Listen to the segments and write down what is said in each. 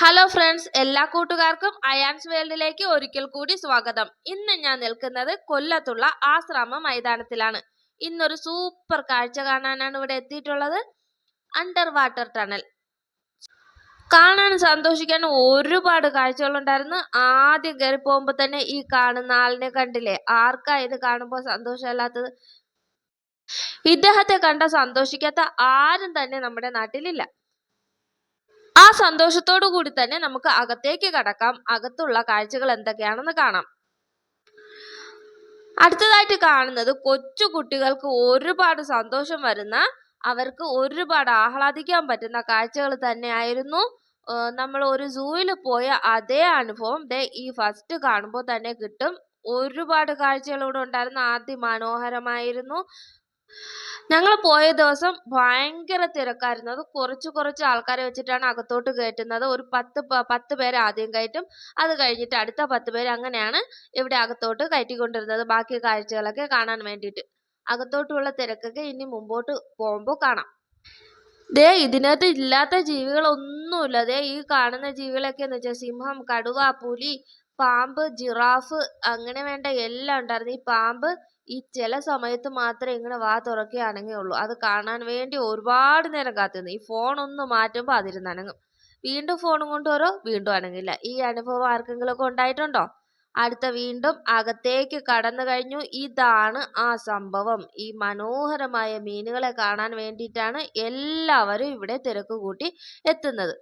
Hello friends എല്ലാ കൂട്ടുകാർക്കും അയാൻസ് വേൾഡിലേക്ക് ഒരിക്കൽ കൂടി സ്വാഗതം. ഇന്ന് ഞാൻ നിൽക്കുന്നത് കൊല്ലത്തുള്ള ആശ്രമ മൈതാനത്തിലാണ്. ഇന്നൊരു സൂപ്പർ കാഴ്ച കാണാനാണ് ഇവിടെ എത്തിയിട്ടുള്ളത്. അണ്ടർ വാട്ടർ ടണൽ കാണാൻ സന്തോഷിക്കാൻ ഒരുപാട് കാഴ്ചകളുണ്ടായിരുന്നു. ആദ്യം കയറി പോകുമ്പോൾ തന്നെ ഈ കാണുന്ന ആളിനെ കണ്ടില്ലേ? ആർക്കാ ഇത് കാണുമ്പോൾ സന്തോഷമല്ലാത്തത്? ഇദ്ദേഹത്തെ കണ്ട സന്തോഷിക്കാത്ത ആരും തന്നെ നമ്മുടെ നാട്ടിലില്ല. ആ സന്തോഷത്തോടു കൂടി തന്നെ നമുക്ക് അകത്തേക്ക് കടക്കാം. അകത്തുള്ള കാഴ്ചകൾ എന്തൊക്കെയാണെന്ന് കാണാം. അടുത്തതായിട്ട് കാണുന്നത് കൊച്ചു കുട്ടികൾക്ക് ഒരുപാട് സന്തോഷം വരുന്ന അവർക്ക് ഒരുപാട് ആഹ്ലാദിക്കാൻ പറ്റുന്ന കാഴ്ചകൾ തന്നെയായിരുന്നു. നമ്മൾ ഒരു സൂവിൽ പോയ അതേ അനുഭവം ദേ ഈ ഫസ്റ്റ് കാണുമ്പോൾ തന്നെ കിട്ടും. ഒരുപാട് കാഴ്ചകൾ ഇവിടെ ഉണ്ടായിരുന്നു അതിമനോഹരമായിരുന്നു ഞങ്ങൾ പോയ ദിവസം ഭയങ്കര തിരക്കായിരുന്നു. അത് കുറച്ച് കുറച്ച് ആൾക്കാരെ വെച്ചിട്ടാണ് അകത്തോട്ട് കയറ്റുന്നത്. ഒരു പത്ത് പത്ത് പേര് ആദ്യം കയറ്റും. അത് കഴിഞ്ഞിട്ട് അടുത്ത പത്ത് പേര് അങ്ങനെയാണ് ഇവിടെ അകത്തോട്ട് കയറ്റിക്കൊണ്ടിരുന്നത്. ബാക്കി കാഴ്ചകളൊക്കെ കാണാൻ വേണ്ടിയിട്ട്. അകത്തോട്ടുള്ള തിരക്കൊക്കെ ഇനി മുമ്പോട്ട് പോകുമ്പോൾ കാണാം. ദേ ഇതിനകത്ത് ഇല്ലാത്ത ജീവികളൊന്നുമില്ല. ദേ ഈ കാണുന്ന ജീവികളൊക്കെ എന്ന് വെച്ചാൽ സിംഹം കടുവ പുലി പാമ്പ് ജിറാഫ് അങ്ങനെ വേണ്ട എല്ലാം ഉണ്ടായിരുന്നു. ഈ പാമ്പ് ഈ ചില സമയത്ത് മാത്രമേ ഇങ്ങനെ വാ തുറക്കുകയാണെങ്കിൽ ഉള്ളൂ. അത് കാണാൻ വേണ്ടി ഒരുപാട് നേരം കാത്തിരുന്നു. ഈ ഫോൺ ഒന്ന് മാറ്റുമ്പോൾ അതിരുന്ന് അനങ്ങും. വീണ്ടും ഫോണും കൊണ്ടുവരോ വീണ്ടും അനങ്ങില്ല. ഈ അനുഭവം ആർക്കെങ്കിലും ഒക്കെ ഉണ്ടായിട്ടുണ്ടോ? അടുത്ത വീണ്ടും അകത്തേക്ക് കടന്നു കഴിഞ്ഞു. ഇതാണ് ആ സംഭവം. ഈ മനോഹരമായ മീനുകളെ കാണാൻ വേണ്ടിയിട്ടാണ് എല്ലാവരും ഇവിടെ തിരക്ക് കൂട്ടി എത്തുന്നത്.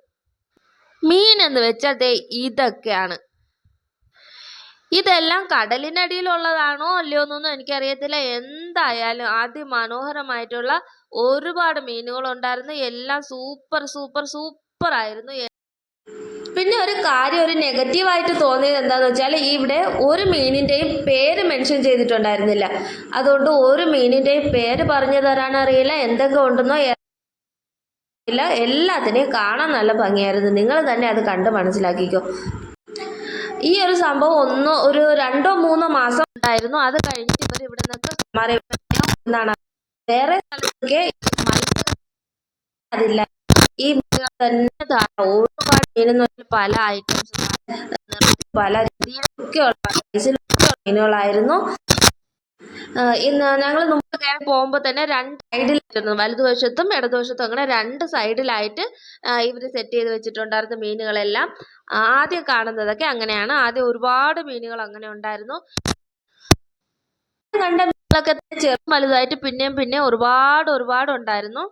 മീൻ എന്ന് വെച്ചാൽ ഇതൊക്കെയാണ്. ഇതെല്ലാം കടലിനടിയിലുള്ളതാണോ അല്ലയോ എന്നൊന്നും എനിക്കറിയത്തില്ല. എന്തായാലും അതിമനോഹരമായിട്ടുള്ള ഒരുപാട് മീനുകൾ ഉണ്ടായിരുന്നു എല്ലാം സൂപ്പർ സൂപ്പർ സൂപ്പർ ആയിരുന്നു. പിന്നെ ഒരു കാര്യം ഒരു നെഗറ്റീവായിട്ട് തോന്നിയത് എന്താന്ന് വെച്ചാൽ ഇവിടെ ഒരു മീനിന്റെയും പേര് മെൻഷൻ ചെയ്തിട്ടുണ്ടായിരുന്നില്ല. അതുകൊണ്ട് ഒരു മീനിന്റെയും പേര് പറഞ്ഞു തരാൻ അറിയില്ല. എന്തൊക്കെ ഉണ്ടെന്നോ ഇല്ല. എല്ലാത്തിനെയും കാണാൻ നല്ല ഭംഗിയായിരുന്നു. നിങ്ങൾ തന്നെ അത് കണ്ട് മനസ്സിലാക്കിക്കോ. ഈ ഒരു സംഭവം ഒന്നോ ഒരു രണ്ടോ മൂന്നോ മാസം ഉണ്ടായിരുന്നു. അത് കഴിഞ്ഞിട്ട് ഇവർ ഇവിടെ നിന്നൊക്കെ എന്നാണ് വേറെ സ്ഥലത്തൊക്കെ അതില്ല. ഈ തന്നെ ഒരുപാട് മീനെന്ന് പല ഐറ്റംസ് പല രീതിയിലൊക്കെയുള്ള പല മീനുകളായിരുന്നു. ഇന്ന് ഞങ്ങൾ മുമ്പ് കയറി പോകുമ്പോൾ തന്നെ രണ്ട് സൈഡിലായിരുന്നു വലതുവശത്തും ഇടതുവശത്തും അങ്ങനെ രണ്ട് സൈഡിലായിട്ട് ഇവർ സെറ്റ് ചെയ്ത് വെച്ചിട്ടുണ്ടായിരുന്നു മീനുകളെല്ലാം ആദ്യം കാണുന്നതൊക്കെ അങ്ങനെയാണ്. ആദ്യം ഒരുപാട് മീനുകൾ അങ്ങനെ ഉണ്ടായിരുന്നു. കണ്ട മീനുകളൊക്കെ ചെറുതും വലുതായിട്ട് പിന്നെയും പിന്നെയും ഒരുപാട് ഒരുപാട് ഉണ്ടായിരുന്നു.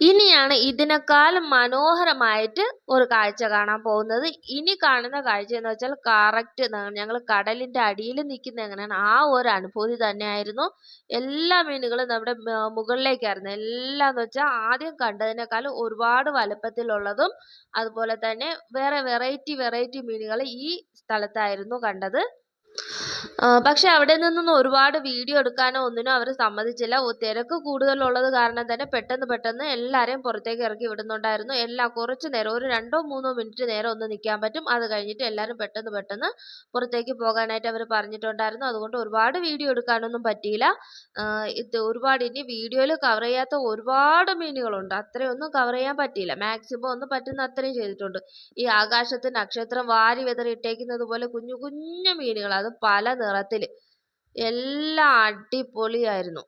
ഇനിയാണ് ഇതിനേക്കാൾ മനോഹരമായിട്ട് ഒരു കാഴ്ച കാണാൻ പോകുന്നത്. ഇനി കാണുന്ന കാഴ്ച എന്ന് വെച്ചാൽ കറക്റ്റ് ഞങ്ങൾ കടലിന്റെ അടിയിൽ നിൽക്കുന്ന എങ്ങനെയാണ്? ആ ഒരു അനുഭൂതി തന്നെയായിരുന്നു. എല്ലാ മീനുകളും നമ്മുടെ മുകളിലേക്കായിരുന്നു എല്ലാം എന്ന് വെച്ചാൽ ആദ്യം കണ്ടതിനേക്കാൾ ഒരുപാട് വലുപ്പത്തിലുള്ളതും അതുപോലെ തന്നെ വേറെ വെറൈറ്റി വെറൈറ്റി മീനുകൾ ഈ സ്ഥലത്തായിരുന്നു കണ്ടത്. പക്ഷെ അവിടെ നിന്നൊന്നും ഒരുപാട് വീഡിയോ എടുക്കാനോ ഒന്നിനും അവർ സമ്മതിച്ചില്ല. തിരക്ക് കൂടുതലുള്ളത് കാരണം തന്നെ പെട്ടെന്ന് പെട്ടെന്ന് എല്ലാവരെയും പുറത്തേക്ക് ഇറക്കി വിടുന്നുണ്ടായിരുന്നു. എല്ലാം കുറച്ച് നേരം ഒരു രണ്ടോ മൂന്നോ മിനിറ്റ് നേരം ഒന്ന് നിൽക്കാൻ പറ്റും. അത് കഴിഞ്ഞിട്ട് എല്ലാവരും പെട്ടെന്ന് പെട്ടെന്ന് പുറത്തേക്ക് പോകാനായിട്ട് അവർ പറഞ്ഞിട്ടുണ്ടായിരുന്നു. അതുകൊണ്ട് ഒരുപാട് വീഡിയോ എടുക്കാനൊന്നും പറ്റിയില്ല. ഇത് ഒരുപാട് ഇനി വീഡിയോയിൽ കവർ ചെയ്യാത്ത ഒരുപാട് മീനുകളുണ്ട്. അത്രയൊന്നും കവർ ചെയ്യാൻ പറ്റിയില്ല. മാക്സിമം ഒന്ന് പറ്റുന്ന അത്രയും ചെയ്തിട്ടുണ്ട്. ഈ ആകാശത്ത് നക്ഷത്രം വാരി വിതറി ഇട്ടേക്കുന്നത് പോലെ കുഞ്ഞു കുഞ്ഞു മീനുകൾ. അത് പല നിറത്തിൽ എല്ലാം അടിപൊളിയായിരുന്നു.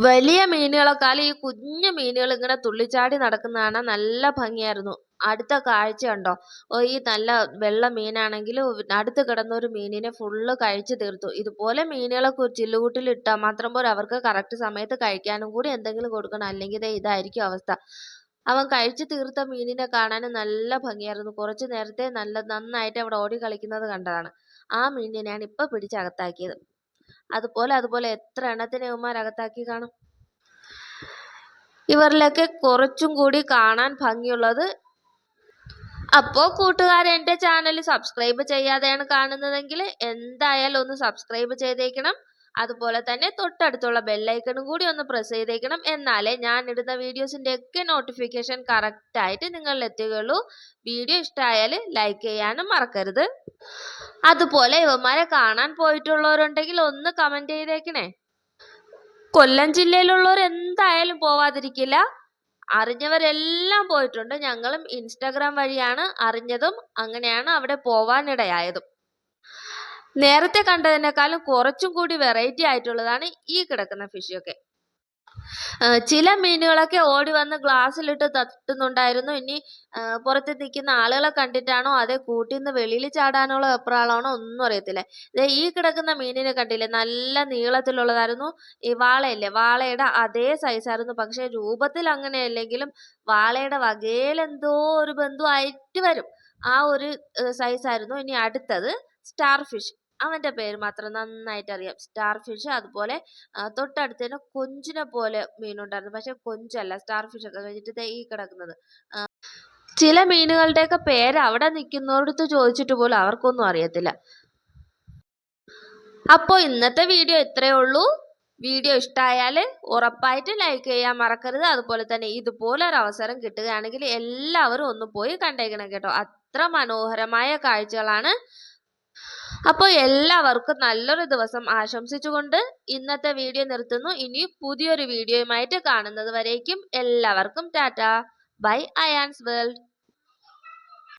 വലിയ മീനുകളെക്കാൾ ഈ കുഞ്ഞു മീനുകൾ ഇങ്ങനെ തുള്ളിച്ചാടി നടക്കുന്നതാണ് നല്ല ഭംഗിയായിരുന്നു. അടുത്ത കാഴ്ച ഉണ്ടോ ഓ ഈ നല്ല വെള്ള മീനാണെങ്കിൽ അടുത്ത് കിടന്ന ഒരു മീനിനെ ഫുള്ള് കഴിച്ചു തീർത്തു. ഇതുപോലെ മീനുകളെ കു- ചില്ലുകൂട്ടിൽ ഇട്ടാൽ മാത്രം പോലെ അവർക്ക് കറക്റ്റ് സമയത്ത് കഴിക്കാനും കൂടി എന്തെങ്കിലും കൊടുക്കണം. അല്ലെങ്കിൽ ഇതായിരിക്കും അവസ്ഥ. അവൻ കഴിച്ചു തീർത്ത മീനിനെ കാണാൻ നല്ല ഭംഗിയായിരുന്നു. കുറച്ചു നേരത്തെ നല്ല നന്നായിട്ട് അവിടെ ഓടി കളിക്കുന്നത് കണ്ടതാണ്. ആ മീനിനെയാണ് ഇപ്പൊ പിടിച്ചകത്താക്കിയത് അതുപോലെ അതുപോലെ എത്ര എണ്ണത്തിനെ ഇവന്മാർ അകത്താക്കി കാണും? ഇവരിലൊക്കെ കുറച്ചും കൂടി കാണാൻ ഭംഗിയുള്ളത്. അപ്പോ കൂട്ടുകാരെ എന്റെ ചാനൽ സബ്സ്ക്രൈബ് ചെയ്യാതെയാണ് കാണുന്നതെങ്കിൽ എന്തായാലും ഒന്ന് സബ്സ്ക്രൈബ് ചെയ്തേക്കണം. അതുപോലെ തന്നെ തൊട്ടടുത്തുള്ള ബെല്ലൈക്കണും കൂടി ഒന്ന് പ്രസ് ചെയ്തേക്കണം. എന്നാലേ ഞാൻ ഇടുന്ന വീഡിയോസിന്റെ ഒക്കെ നോട്ടിഫിക്കേഷൻ കറക്റ്റായിട്ട് നിങ്ങളിൽ എത്തുകയുള്ളൂ. വീഡിയോ ഇഷ്ടമായാൽ ലൈക്ക് ചെയ്യാനും മറക്കരുത്. അതുപോലെ ഇവന്മാരെ കാണാൻ പോയിട്ടുള്ളവരുണ്ടെങ്കിൽ ഒന്ന് കമന്റ് ചെയ്തേക്കണേ. കൊല്ലം ജില്ലയിലുള്ളവർ എന്തായാലും പോവാതിരിക്കില്ല. അറിഞ്ഞവരെല്ലാം പോയിട്ടുണ്ട്. ഞങ്ങളും ഇൻസ്റ്റാഗ്രാം വഴിയാണ് അറിഞ്ഞതും അങ്ങനെയാണ് അവിടെ പോവാനിടയായതും. നേരത്തെ കണ്ടതിനേക്കാളും കുറച്ചും കൂടി വെറൈറ്റി ആയിട്ടുള്ളതാണ് ഈ കിടക്കുന്ന ഫിഷൊക്കെ ചില മീനുകളൊക്കെ ഓടി വന്ന് ഗ്ലാസ്സിലിട്ട് തട്ടുന്നുണ്ടായിരുന്നു. ഇനി പുറത്ത് നിൽക്കുന്ന ആളുകളെ കണ്ടിട്ടാണോ? അതെ കൂട്ടിൽ നിന്ന് വെളിയിൽ ചാടാനുള്ള എപ്രാളാണോ ഒന്നും അറിയത്തില്ല. ഇതേ ഈ കിടക്കുന്ന മീനിനെ കണ്ടില്ലേ? നല്ല നീളത്തിലുള്ളതായിരുന്നു. ഈ വാളയല്ലേ? വാളയുടെ അതേ സൈസായിരുന്നു പക്ഷെ രൂപത്തിൽ അങ്ങനെയല്ലെങ്കിലും വാളയുടെ വകയിലെന്തോ ഒരു ബന്ധുവായിട്ട് വരും. ആ ഒരു സൈസായിരുന്നു ഇനി അടുത്തത് സ്റ്റാർ ഫിഷ് അവന്റെ പേര് മാത്രം നന്നായിട്ട് അറിയാം സ്റ്റാർ ഫിഷ് അതുപോലെ തൊട്ടടുത്ത് തന്നെ കൊഞ്ചിനെ പോലെ മീനുണ്ടായിരുന്നു. പക്ഷെ കൊഞ്ചല്ല സ്റ്റാർ ഫിഷ് ഒക്കെ കഴിഞ്ഞിട്ട് ഈ കിടക്കുന്നത്. ചില മീനുകളുടെയൊക്കെ പേര് അവിടെ നിൽക്കുന്നവരടുത്ത് ചോദിച്ചിട്ട് പോലും അവർക്കൊന്നും അറിയത്തില്ല. അപ്പോൾ ഇന്നത്തെ വീഡിയോ ഇത്രയേ ഉള്ളൂ. വീഡിയോ ഇഷ്ടമായാൽ ഉറപ്പായിട്ട് ലൈക്ക് ചെയ്യാൻ മറക്കരുത്. അതുപോലെ തന്നെ ഇതുപോലെ ഒരു അവസരം കിട്ടുകയാണെങ്കിൽ എല്ലാവരും ഒന്ന് പോയി കണ്ടേക്കണം കേട്ടോ. അത്ര മനോഹരമായ കാഴ്ചകളാണ് അപ്പോൾ എല്ലാവർക്കും നല്ലൊരു ദിവസം ആശംസിച്ചുകൊണ്ട് ഇന്നത്തെ വീഡിയോ നിർത്തുന്നു. ഇനി പുതിയൊരു വീഡിയോയുമായിട്ട് കാണുന്നത് വരേക്കും എല്ലാവർക്കും ടാറ്റ. By Ayan's world.